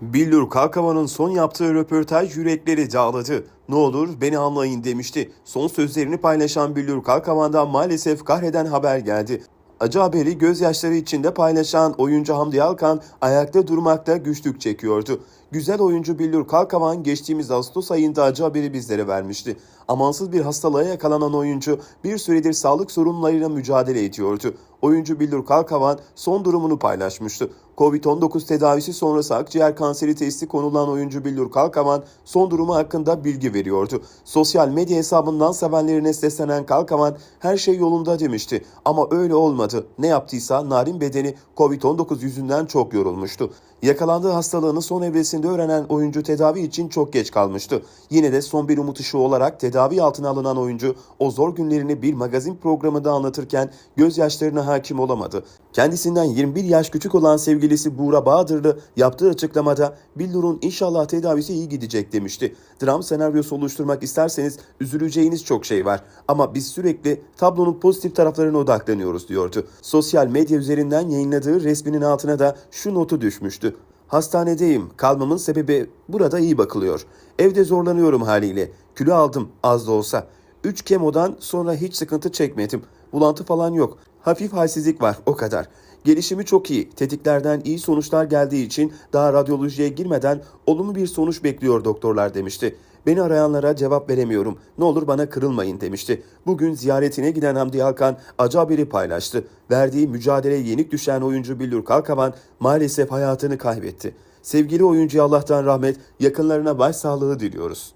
Billur Kalkavan'ın son yaptığı röportaj yürekleri dağladı. Ne olur beni anlayın demişti. Son sözlerini paylaşan Billur Kalkavan'dan maalesef kahreden haber geldi. Acı haberi gözyaşları içinde paylaşan oyuncu Hamdi Alkan ayakta durmakta güçlük çekiyordu. Güzel oyuncu Billur Kalkavan geçtiğimiz Ağustos ayında acı haberi bizlere vermişti. Amansız bir hastalığa yakalanan oyuncu bir süredir sağlık sorunlarıyla mücadele ediyordu. Oyuncu Billur Kalkavan son durumunu paylaşmıştı. Covid-19 tedavisi sonrası akciğer kanseri testi konulan oyuncu Billur Kalkavan son durumu hakkında bilgi veriyordu. Sosyal medya hesabından sevenlerine seslenen Kalkavan her şey yolunda demişti. Ama öyle olmadı. Ne yaptıysa narin bedeni Covid-19 yüzünden çok yorulmuştu. Yakalandığı hastalığını son evresinde öğrenen oyuncu tedavi için çok geç kalmıştı. Yine de son bir umut ışığı olarak tedavi altına alınan oyuncu o zor günlerini bir magazin programında anlatırken gözyaşlarına hakim olamadı. Kendisinden 21 yaş küçük olan sevgilisi Buğra Bahadırlı yaptığı açıklamada Billur'un inşallah tedavisi iyi gidecek demişti. Dram senaryosu oluşturmak isterseniz üzüleceğiniz çok şey var ama biz sürekli tablonun pozitif taraflarına odaklanıyoruz diyordu. Sosyal medya üzerinden yayınladığı resminin altına da şu notu düşmüştü. Hastanedeyim. Kalmamın sebebi burada iyi bakılıyor. Evde zorlanıyorum haliyle. Kilo aldım az da olsa. 3 kemodan sonra hiç sıkıntı çekmedim. Bulantı falan yok. Hafif halsizlik var o kadar. Gelişimi çok iyi. Tetiklerden iyi sonuçlar geldiği için daha radyolojiye girmeden olumlu bir sonuç bekliyor doktorlar demişti. Beni arayanlara cevap veremiyorum. Ne olur bana kırılmayın demişti. Bugün ziyaretine giden Hamdi Alkan acı haberi paylaştı. Verdiği mücadeleye yenik düşen oyuncu Billur Kalkavan maalesef hayatını kaybetti. Sevgili oyuncuya Allah'tan rahmet, yakınlarına başsağlığı diliyoruz.